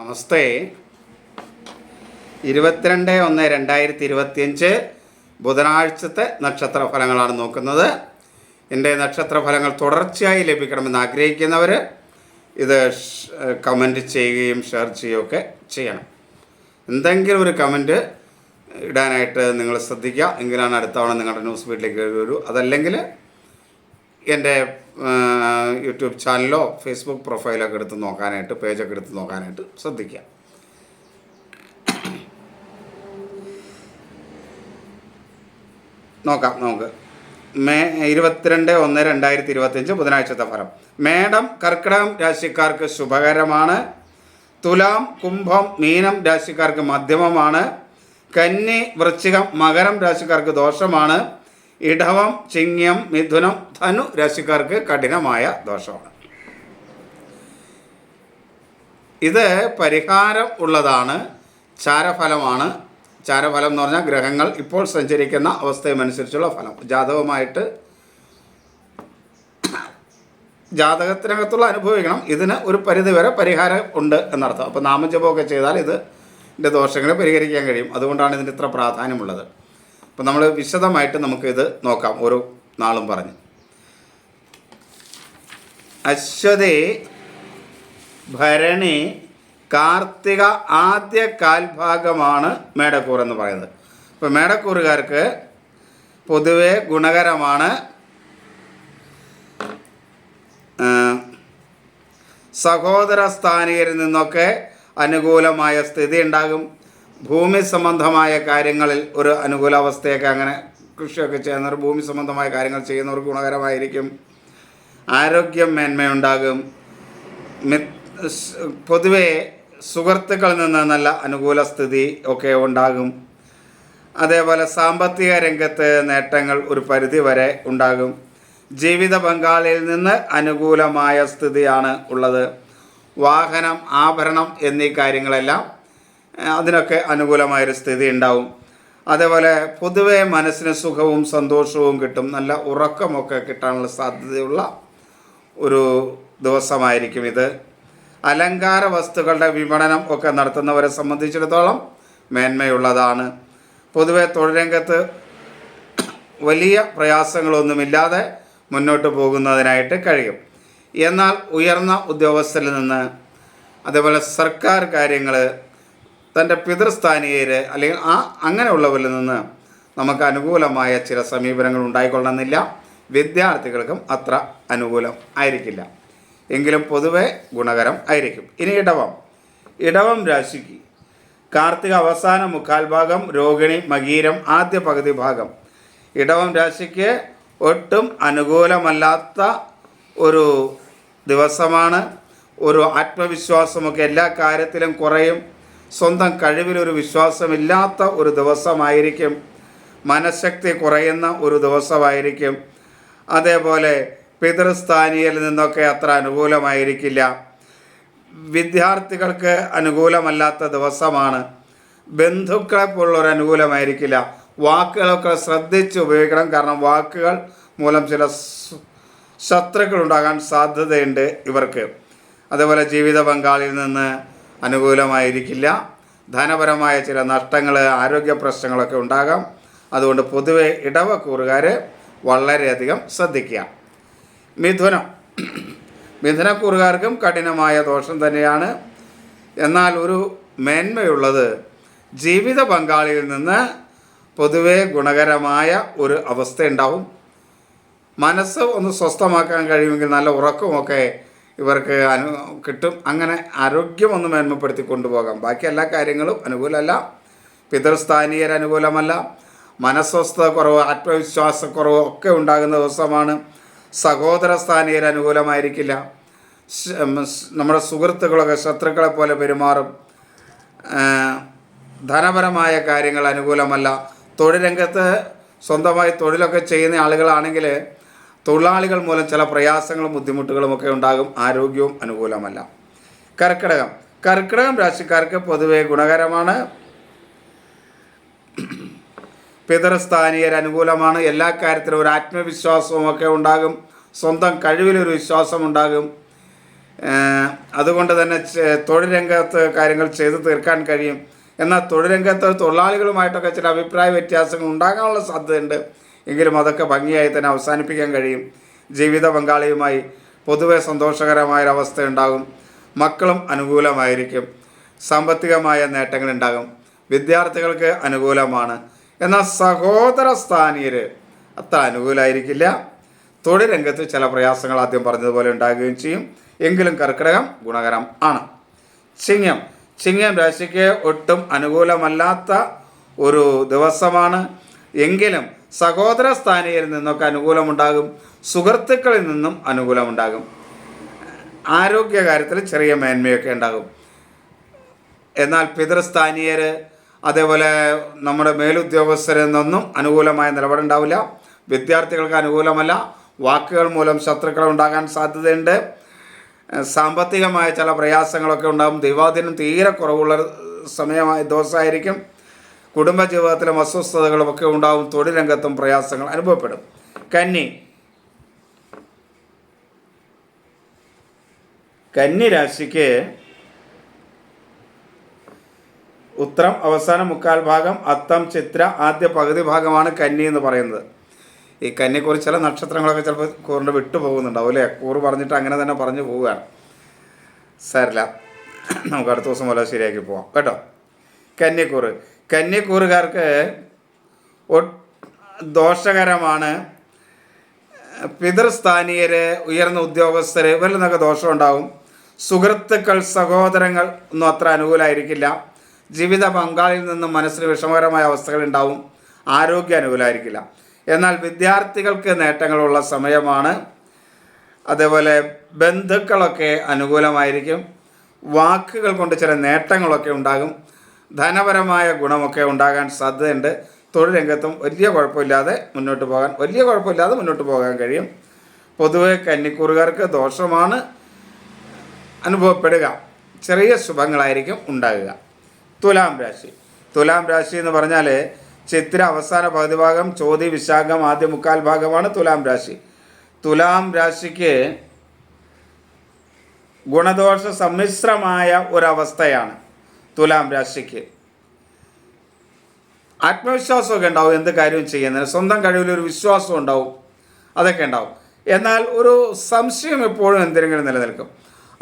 നമസ്തേ. ഇരുപത്തിരണ്ട് ഒന്ന് രണ്ടായിരത്തി ഇരുപത്തിയഞ്ച് ബുധനാഴ്ചത്തെ നക്ഷത്ര ഫലങ്ങളാണ് നോക്കുന്നത്. എന്റെ നക്ഷത്ര ഫലങ്ങൾ തുടർച്ചയായി ലഭിക്കണമെന്ന് ആഗ്രഹിക്കുന്നവർ ഇത് കമന്റ് ചെയ്യുകയും ഷെയർ ചെയ്യുകയൊക്കെ ചെയ്യണം. എന്തെങ്കിലും ഒരു കമന്റ് ഇടാനായിട്ട് നിങ്ങൾ ശ്രദ്ധിക്കുക. എങ്കിലാണ് അടുത്തവണ നിങ്ങളുടെ ന്യൂസ് ഫീഡിലേക്ക് വരൂ. അതല്ലെങ്കിൽ എന്റെ യൂട്യൂബ് ചാനലോ ഫേസ്ബുക്ക് പ്രൊഫൈലൊക്കെ എടുത്ത് നോക്കാനായിട്ട് പേജൊക്കെ എടുത്ത് നോക്കാനായിട്ട് ശ്രദ്ധിക്കുക നോക്കാം നമുക്ക്. മേ ഇരുപത്തിരണ്ട് ഒന്ന് രണ്ടായിരത്തി ഇരുപത്തിയഞ്ച് ബുധനാഴ്ചത്തെ ഫലം മേടം കർക്കിടകം രാശിക്കാർക്ക് ശുഭകരമാണ്. തുലാം കുംഭം മീനം രാശിക്കാർക്ക് മധ്യമമാണ്. കന്നി വൃശ്ചികം മകരം രാശിക്കാർക്ക് ദോഷമാണ്. ഇടവം ചിങ്ങം മിഥുനം ധനു രാശിക്കാർക്ക് കഠിനമായ ദോഷമാണ്. ഇത് പരിഹാരം ഉള്ളതാണ് ചാരഫലമാണ്. ചാരഫലം എന്ന് പറഞ്ഞാൽ ഗ്രഹങ്ങൾ ഇപ്പോൾ സഞ്ചരിക്കുന്ന അവസ്ഥയുമനുസരിച്ചുള്ള ഫലം. ജാതകമായിട്ട് ജാതകത്തിനകത്തുള്ള അനുഭവിക്കണം. ഇതിന് ഒരു പരിധിവരെ പരിഹാരം ഉണ്ട് എന്നർത്ഥം. അപ്പോൾ നാമജപമൊക്കെ ചെയ്താൽ ഇത് ഇതിന്റെ ദോഷങ്ങളെ പരിഹരിക്കാൻ കഴിയും. അതുകൊണ്ടാണ് ഇതിന് ഇത്ര പ്രാധാന്യമുള്ളത്. അപ്പോൾ നമ്മൾ വിശദമായിട്ട് നമുക്കിത് നോക്കാം ഓരോ നാളും പറഞ്ഞ്. അശ്വതേ ഭരണി കാർത്തിക ആദ്യ കാൽഭാഗമാണ് മേടക്കൂർ എന്ന് പറയുന്നത്. അപ്പോൾ മേടക്കൂറുകാർക്ക് പൊതുവെ ഗുണകരമാണ് സഹോദര സ്ഥാനീയരിൽ നിന്നൊക്കെ അനുകൂലമായ സ്ഥിതി ഉണ്ടാകും ഭൂമി സംബന്ധമായ കാര്യങ്ങളിൽ ഒരു അനുകൂലാവസ്ഥയൊക്കെ അങ്ങനെ കൃഷിയൊക്കെ ചെയ്യുന്നവർ ഭൂമി സംബന്ധമായ കാര്യങ്ങൾ ചെയ്യുന്നവർ ഗുണകരമായിരിക്കും. ആരോഗ്യം മേന്മയുണ്ടാകും. മി- പൊതുവേ സുഹൃത്തുക്കളിൽ നിന്ന് നല്ല അനുകൂല സ്ഥിതി ഒക്കെ ഉണ്ടാകും. അതേപോലെ സാമ്പത്തിക രംഗത്ത് നേട്ടങ്ങൾ ഒരു പരിധി വരെ ഉണ്ടാകും. ജീവിത പങ്കാളിയിൽ നിന്ന് അനുകൂലമായ സ്ഥിതിയാണ് ഉള്ളത്. വാഹനം ആഭരണം എന്നീ കാര്യങ്ങളെല്ലാം അതിനൊക്കെ അനുകൂലമായൊരു സ്ഥിതി ഉണ്ടാവും. അതേപോലെ പൊതുവെ മനസ്സിന് സുഖവും സന്തോഷവും കിട്ടും. നല്ല ഉറക്കമൊക്കെ കിട്ടാനുള്ള സാധ്യതയുള്ള ഒരു ദിവസമായിരിക്കും ഇത്. അലങ്കാര വസ്തുക്കളുടെ വിപണനം ഒക്കെ നടത്തുന്നവരെ സംബന്ധിച്ചിടത്തോളം മേന്മയുള്ളതാണ്. പൊതുവെ തൊഴിലരംഗത്ത് വലിയ പ്രയാസങ്ങളൊന്നുമില്ലാതെ മുന്നോട്ട് പോകുന്നതിനായിട്ട് കഴിയും. എന്നാൽ ഉയർന്ന ഉദ്യോഗസ്ഥരിൽ നിന്ന് അതേപോലെ സർക്കാർ കാര്യങ്ങൾ തന്റെ പിതൃസ്ഥാനീയർ അല്ലെങ്കിൽ ആ അങ്ങനെയുള്ളവരിൽ നിന്ന് നമുക്ക് അനുകൂലമായ ചില സമീപനങ്ങൾ ഉണ്ടായിക്കൊള്ളണമെന്നില്ല. വിദ്യാർത്ഥികൾക്കും അത്ര അനുകൂലം ആയിരിക്കില്ല. എങ്കിലും പൊതുവെ ഗുണകരം ആയിരിക്കും. ഇനി ഇടവം. ഇടവം രാശിക്ക് കാർത്തിക അവസാന മുക്കാൽ ഭാഗം രോഹിണി മകീരം ആദ്യ പകുതി ഭാഗം. ഇടവം രാശിക്ക് ഒട്ടും അനുകൂലമല്ലാത്ത ഒരു ദിവസമാണ്. ഒരു ആത്മവിശ്വാസമൊക്കെ എല്ലാ കാര്യത്തിലും കുറയും. സ്വന്തം കഴിവിലൊരു വിശ്വാസമില്ലാത്ത ഒരു ദിവസമായിരിക്കും. മനഃശക്തി കുറയുന്ന ഒരു ദിവസമായിരിക്കും. അതേപോലെ പിതൃസ്ഥാനിയിൽ നിന്നൊക്കെ അത്ര അനുകൂലമായിരിക്കില്ല. വിദ്യാർത്ഥികൾക്ക് അനുകൂലമല്ലാത്ത ദിവസമാണ്. ബന്ധുക്കളെ പോലുള്ളൊരു അനുകൂലമായിരിക്കില്ല. വാക്കുകളൊക്കെ ശ്രദ്ധിച്ച് ഉപയോഗിക്കണം. കാരണം വാക്കുകൾ മൂലം ചില ശത്രുക്കളുണ്ടാകാൻ സാധ്യതയുണ്ട് ഇവർക്ക്. അതേപോലെ ജീവിത പങ്കാളിയിൽ നിന്ന് അനുകൂലമായിരിക്കില്ല. ധനപരമായ ചില നഷ്ടങ്ങൾ ആരോഗ്യ പ്രശ്നങ്ങളൊക്കെ ഉണ്ടാകാം. അതുകൊണ്ട് പൊതുവെ ഇടവക്കൂറുകാർ വളരെയധികം ശ്രദ്ധിക്കുക. മിഥുനം. മിഥുനക്കൂറുകാർക്കും കഠിനമായ ദോഷം തന്നെയാണ്. എന്നാൽ ഒരു മേന്മയുള്ളത് ജീവിത പങ്കാളിയിൽ നിന്ന് പൊതുവെ ഗുണകരമായ ഒരു അവസ്ഥയുണ്ടാവും. മനസ്സ് ഒന്ന് സ്വസ്ഥമാക്കാൻ കഴിയുമെങ്കിൽ നല്ല ഉറക്കമൊക്കെ ഇവർക്ക് അനു കിട്ടും. അങ്ങനെ ആരോഗ്യം ഒന്ന് മേന്മപ്പെടുത്തി കൊണ്ടുപോകാം. ബാക്കി എല്ലാ കാര്യങ്ങളും അനുകൂലമല്ല. പിതൃസ്ഥാനീയർ അനുകൂലമല്ല. മനസ്വസ്ഥത കുറവ് ആത്മവിശ്വാസക്കുറവ് ഒക്കെ ഉണ്ടാകുന്ന ദിവസമാണ്. സഹോദര സ്ഥാനീയർ അനുകൂലമായിരിക്കില്ല. നമ്മുടെ സുഹൃത്തുക്കളൊക്കെ ശത്രുക്കളെ പോലെ പെരുമാറും. ധനപരമായ കാര്യങ്ങൾ അനുകൂലമല്ല. തൊഴിൽ രംഗത്ത് സ്വന്തമായി തൊഴിലൊക്കെ ചെയ്യുന്ന ആളുകളാണെങ്കിൽ തൊഴിലാളികൾ മൂലം ചില പ്രയാസങ്ങളും ബുദ്ധിമുട്ടുകളും ഒക്കെ ഉണ്ടാകും. ആരോഗ്യവും അനുകൂലമല്ല. കർക്കിടകം. കർക്കിടകം രാശിക്കാർക്ക് പൊതുവെ ഗുണകരമാണ്. പിതൃസ്ഥാനീയർ അനുകൂലമാണ്. എല്ലാ കാര്യത്തിലും ഒരു ആത്മവിശ്വാസവും ഒക്കെ ഉണ്ടാകും. സ്വന്തം കഴിവിലൊരു വിശ്വാസം ഉണ്ടാകും. അതുകൊണ്ട് തന്നെ ചെ- തൊഴിൽ രംഗത്ത് കാര്യങ്ങൾ ചെയ്തു തീർക്കാൻ കഴിയും. എന്നാൽ തൊഴിൽ രംഗത്ത് തൊഴിലാളികളുമായിട്ടൊക്കെ ചില അഭിപ്രായ വ്യത്യാസങ്ങൾ ഉണ്ടാകാനുള്ള സാധ്യതയുണ്ട്. എങ്കിലും അതൊക്കെ ഭംഗിയായി തന്നെ അവസാനിപ്പിക്കാൻ കഴിയും. ജീവിത പങ്കാളിയുമായി പൊതുവെ സന്തോഷകരമായൊരവസ്ഥ ഉണ്ടാകും. മക്കളും അനുകൂലമായിരിക്കും. സാമ്പത്തികമായ നേട്ടങ്ങൾ ഉണ്ടാകും. വിദ്യാർത്ഥികൾക്ക് അനുകൂലമാണ്. എന്നാൽ സഹോദര സ്ഥാനീയർ അത്ര അനുകൂലമായിരിക്കില്ല തൊഴിൽ രംഗത്ത് ചില പ്രയാസങ്ങൾ ആദ്യം പറഞ്ഞതുപോലെ ഉണ്ടാകുകയും ചെയ്യും. എങ്കിലും കർക്കിടകം ഗുണകരം ആണ്. ചിങ്ങം. ചിങ്ങം രാശിക്ക് ഒട്ടും അനുകൂലമല്ലാത്ത ഒരു ദിവസമാണ്. എങ്കിലും സഹോദര സ്ഥാനീയരിൽ നിന്നൊക്കെ അനുകൂലമുണ്ടാകും. സുഹൃത്തുക്കളിൽ നിന്നും അനുകൂലമുണ്ടാകും. ആരോഗ്യകാര്യത്തിൽ ചെറിയ മേന്മയൊക്കെ ഉണ്ടാകും. എന്നാൽ പിതൃസ്ഥാനീയർ അതേപോലെ നമ്മുടെ മേലുദ്യോഗസ്ഥരിൽ നിന്നും അനുകൂലമായ നിലപാടുണ്ടാവില്ല. വിദ്യാർത്ഥികൾക്ക് അനുകൂലമല്ല. വാക്കുകൾ മൂലം ശത്രുക്കൾ ഉണ്ടാകാൻ സാധ്യതയുണ്ട്. സാമ്പത്തികമായ ചില പ്രയാസങ്ങളൊക്കെ ഉണ്ടാകും. ദൈവാധീനം തീരെ കുറവുള്ള സമയമായ ദിവസമായിരിക്കും. കുടുംബജീവിതത്തിലും അസ്വസ്ഥതകളുമൊക്കെ ഉണ്ടാവും. തൊഴിൽ രംഗത്തും പ്രയാസങ്ങൾ അനുഭവപ്പെടും. കന്നി. കന്നി രാശിക്ക് ഉത്രം അവസാന മുക്കാൽ ഭാഗം അത്തം ചിത്ര ആദ്യ പകുതി ഭാഗമാണ് കന്നി എന്ന് പറയുന്നത്. ഈ കന്നിയെക്കുറിച്ച് ചില നക്ഷത്രങ്ങളൊക്കെ ചിലപ്പോൾ കൂറിന്റെ വിട്ടു പോകുന്നുണ്ടാവും അല്ലേ? കൂറ് പറഞ്ഞിട്ട് അങ്ങനെ തന്നെ പറഞ്ഞു പോവുകയാണ്. സാരില്ല നമുക്ക് അടുത്ത ദിവസം പോലെ ശരിയാക്കി പോവാം. കേട്ടോ? കന്യക്കൂറ് കന്യക്കൂറുകാർക്ക് ഒ- ദോഷകരമാണ്. പിതൃസ്ഥാനീയര് ഉയർന്ന ഉദ്യോഗസ്ഥര് ഇവരിൽ നിന്നൊക്കെ ദോഷമുണ്ടാവും. സുഹൃത്തുക്കൾ സഹോദരങ്ങൾ ഒന്നും അത്ര അനുകൂലമായിരിക്കില്ല ജീവിത പങ്കാളിയിൽ നിന്നും മനസ്സിന് വിഷമകരമായ അവസ്ഥകൾ ഉണ്ടാവും. ആരോഗ്യം അനുകൂലമായിരിക്കില്ല എന്നാൽ വിദ്യാർത്ഥികൾക്ക് നേട്ടങ്ങളുള്ള സമയമാണ്. അതേപോലെ ബന്ധുക്കളൊക്കെ അനുകൂലമായിരിക്കും. വാക്കുകൾ കൊണ്ട് ചില നേട്ടങ്ങളൊക്കെ ഉണ്ടാകും. ധനപരമായ ഗുണമൊക്കെ ഉണ്ടാകാൻ സാധ്യതയുണ്ട്. തൊഴിൽ രംഗത്തും വലിയ കുഴപ്പമില്ലാതെ മുന്നോട്ട് പോകാൻ വലിയ കുഴപ്പമില്ലാതെ മുന്നോട്ട് പോകാൻ കഴിയും. പൊതുവെ കന്നിക്കൂറുകാർക്ക് ദോഷമാണ് അനുഭവപ്പെടുക. ചെറിയ ശുഭങ്ങളായിരിക്കും ഉണ്ടാകുക. തുലാം രാശി. തുലാം രാശി എന്ന് പറഞ്ഞാൽ ചിത്ര അവസാന പകുതി ഭാഗം ചോതി വിശാഖം ആദ്യ മുക്കാൽ ഭാഗമാണ് തുലാം രാശി. തുലാം രാശിക്ക് ഗുണദോഷ സമ്മിശ്രമായ ഒരവസ്ഥയാണ്. തുലാം രാശിക്ക്. ആത്മവിശ്വാസമൊക്കെ ഉണ്ടാവും എന്ത് കാര്യവും ചെയ്യുന്നതിന്. സ്വന്തം കഴിവിൽ ഒരു വിശ്വാസം ഉണ്ടാവും. അതൊക്കെ ഉണ്ടാവും. എന്നാൽ ഒരു സംശയം എപ്പോഴും എന്തെങ്കിലും നിലനിൽക്കും.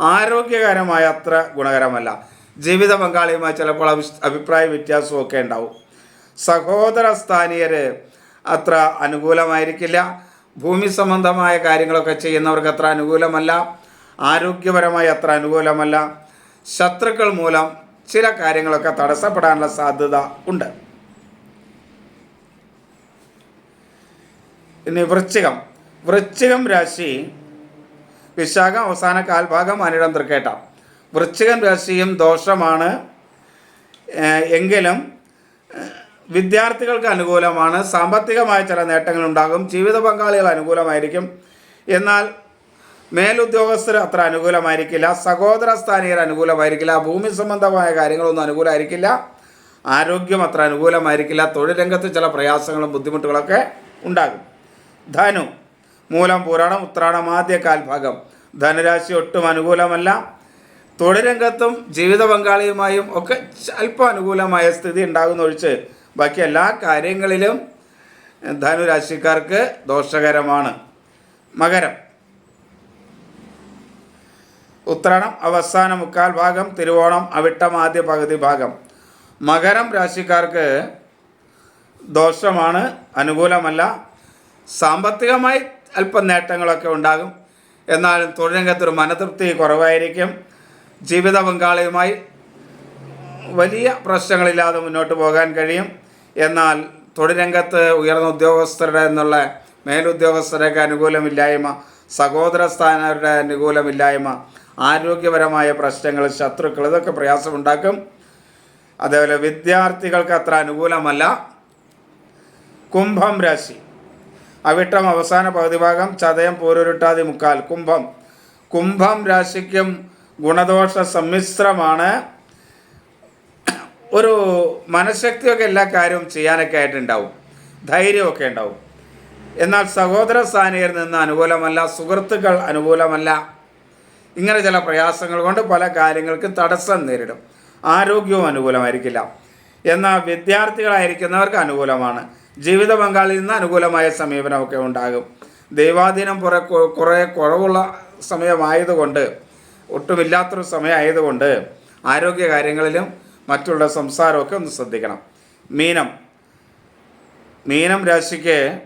ആരോഗ്യകരമായ അത്ര ഗുണകരമല്ല. ജീവിത പങ്കാളിയുമായി ചിലപ്പോൾ അഭി- അഭിപ്രായ വ്യത്യാസമൊക്കെ ഉണ്ടാവും. സഹോദര സ്ഥാനീയർ അത്ര അനുകൂലമായിരിക്കില്ല. ഭൂമി സംബന്ധമായ കാര്യങ്ങളൊക്കെ ചെയ്യുന്നവർക്ക് അത്ര അനുകൂലമല്ല. ആരോഗ്യപരമായി അത്ര അനുകൂലമല്ല. ശത്രുക്കൾ മൂലം ചില കാര്യങ്ങളൊക്കെ തടസ്സപ്പെടാനുള്ള സാധ്യത ഉണ്ട്. ഇനി വൃശ്ചികം. വൃശ്ചികം രാശി വിശാഖം അവസാന കാൽഭാഗം അനിടം തൃക്കേട്ട. വൃശ്ചികം രാശിയും ദോഷമാണ്. എങ്കിലും വിദ്യാർത്ഥികൾക്ക് അനുകൂലമാണ്. സാമ്പത്തികമായ ചില നേട്ടങ്ങൾ ഉണ്ടാകും ജീവിത പങ്കാളികൾ അനുകൂലമായിരിക്കും. എന്നാൽ മേലുദ്യോഗസ്ഥർ അത്ര അനുകൂലമായിരിക്കില്ല. സഹോദര സ്ഥാനീയർ അനുകൂലമായിരിക്കില്ല. ഭൂമി സംബന്ധമായ കാര്യങ്ങളൊന്നും അനുകൂലമായിരിക്കില്ല. ആരോഗ്യം അത്ര അനുകൂലമായിരിക്കില്ല. തൊഴിൽ രംഗത്ത് ചില പ്രയാസങ്ങളും ബുദ്ധിമുട്ടുകളൊക്കെ ഉണ്ടാകും. ധനു മൂലം പുരാണം ഉത്രാടം ആദ്യ കാൽഭാഗം. ധനുരാശി ഒട്ടും അനുകൂലമല്ല. തൊഴിൽ രംഗത്തും ജീവിത പങ്കാളിയുമായും ഒക്കെ അല്പം അനുകൂലമായ സ്ഥിതി ഉണ്ടാകുന്ന ഒഴിച്ച് ബാക്കി എല്ലാ കാര്യങ്ങളിലും ധനുരാശിക്കാർക്ക് ദോഷകരമാണ്. മകരം. ഉത്രാടം അവസാന മുക്കാൽ ഭാഗം തിരുവോണം അവിട്ടം ആദ്യ പകുതി ഭാഗം. മകരം രാശിക്കാർക്ക് ദോഷമാണ് അനുകൂലമല്ല. സാമ്പത്തികമായി അല്പം നേട്ടങ്ങളൊക്കെ ഉണ്ടാകും. എന്നാലും തൊഴിലംഗത്തൊരു മനതൃപ്തി കുറവായിരിക്കും. ജീവിത പങ്കാളിയുമായി വലിയ പ്രശ്നങ്ങളില്ലാതെ മുന്നോട്ട് പോകാൻ കഴിയും. എന്നാൽ തൊഴിലംഗത്ത് ഉയർന്ന ഉദ്യോഗസ്ഥരുടെ എന്നുള്ള മേലുദ്യോഗസ്ഥരുടെയൊക്കെ അനുകൂലമില്ലായ്മ സഹോദര സ്ഥാനരുടെ അനുകൂലമില്ലായ്മ ആരോഗ്യപരമായ പ്രശ്നങ്ങൾ ശത്രുക്കൾ ഇതൊക്കെ പ്രയാസമുണ്ടാക്കും. അതേപോലെ വിദ്യാർത്ഥികൾക്ക് അത്ര അനുകൂലമല്ല. കുംഭം രാശി. അവിട്ടം അവസാന പകുതി ഭാഗം ചതയം പോരുരുട്ടാതി മുക്കാൽ. കുംഭം. കുംഭം രാശിക്കും ഗുണദോഷ സമ്മിശ്രമാണ്. ഒരു മനഃശക്തിയൊക്കെ എല്ലാ കാര്യവും ചെയ്യാനൊക്കെ ആയിട്ടുണ്ടാവും. ധൈര്യമൊക്കെ ഉണ്ടാവും. എന്നാൽ സഹോദര സ്ഥാനീയർ നിന്ന് അനുകൂലമല്ല സുഹൃത്തുക്കൾ അനുകൂലമല്ല. ഇങ്ങനെ ചില പ്രയാസങ്ങൾ കൊണ്ട് പല കാര്യങ്ങൾക്കും തടസ്സം നേരിടും. ആരോഗ്യവും അനുകൂലമായിരിക്കില്ല. എന്നാൽ വിദ്യാർത്ഥികളായിരിക്കുന്നവർക്ക് അനുകൂലമാണ്. ജീവിത പങ്കാളിയിൽ നിന്ന് അനുകൂലമായ സമീപനമൊക്കെ ഉണ്ടാകും. ദൈവാധീനം പുറ കുറേ കുറവുള്ള സമയമായതുകൊണ്ട് ഒട്ടുമില്ലാത്തൊരു സമയമായതുകൊണ്ട് ആരോഗ്യ കാര്യങ്ങളിലും മറ്റുള്ള സംസാരമൊക്കെ ഒന്ന് ശ്രദ്ധിക്കണം. മീനം. മീനം രാശിക്ക്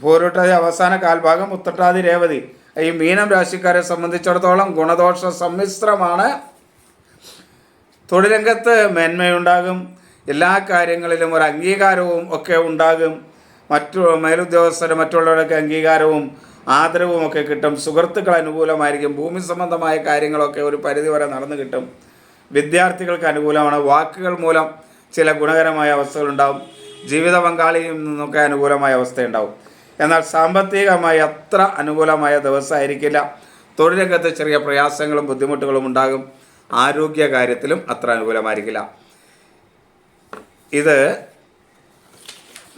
പോരുട്ടാതി അവസാന കാൽഭാഗം ഉത്തട്ടാതി രേവതി. ഈ മീനം രാശിക്കാരെ സംബന്ധിച്ചിടത്തോളം ഗുണദോഷ സമ്മിശ്രമാണ്. തൊഴിലംഗത്ത് മേന്മയുണ്ടാകും. എല്ലാ കാര്യങ്ങളിലും ഒരു അംഗീകാരവും ഒക്കെ ഉണ്ടാകും. മറ്റു മേലുദ്യോഗസ്ഥർ മറ്റുള്ളവരൊക്കെ അംഗീകാരവും ആദരവും ഒക്കെ കിട്ടും. സുഹൃത്തുക്കൾ അനുകൂലമായിരിക്കും. ഭൂമി സംബന്ധമായ കാര്യങ്ങളൊക്കെ ഒരു പരിധിവരെ നടന്നു കിട്ടും. വിദ്യാർത്ഥികൾക്ക് അനുകൂലമാണ്. വാക്കുകൾ മൂലം ചില ഗുണകരമായ അവസ്ഥകളുണ്ടാവും. ജീവിത പങ്കാളിയിൽ നിന്നൊക്കെ അനുകൂലമായ അവസ്ഥയുണ്ടാവും. എന്നാൽ സാമ്പത്തികമായി അത്ര അനുകൂലമായ ദിവസമായിരിക്കില്ല. തൊഴിലംഗത്ത് ചെറിയ പ്രയാസങ്ങളും ബുദ്ധിമുട്ടുകളും ഉണ്ടാകും. ആരോഗ്യ കാര്യത്തിലും അത്ര അനുകൂലമായിരിക്കില്ല. ഇത്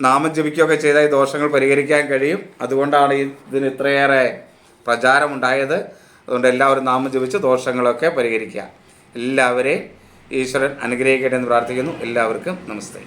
നാമം ജപിക്കുകയൊക്കെ ചെയ്താൽ ഈ ദോഷങ്ങൾ പരിഹരിക്കാൻ കഴിയും. അതുകൊണ്ടാണ് ഇതിന് ഇത്രയേറെ പ്രചാരമുണ്ടായത്. അതുകൊണ്ട് എല്ലാവരും നാമം ജപിച്ച് ദോഷങ്ങളൊക്കെ പരിഹരിക്കുക. എല്ലാവരെയും ഈശ്വരൻ അനുഗ്രഹിക്കട്ടെ എന്ന് പ്രാർത്ഥിക്കുന്നു. എല്ലാവർക്കും നമസ്തേ.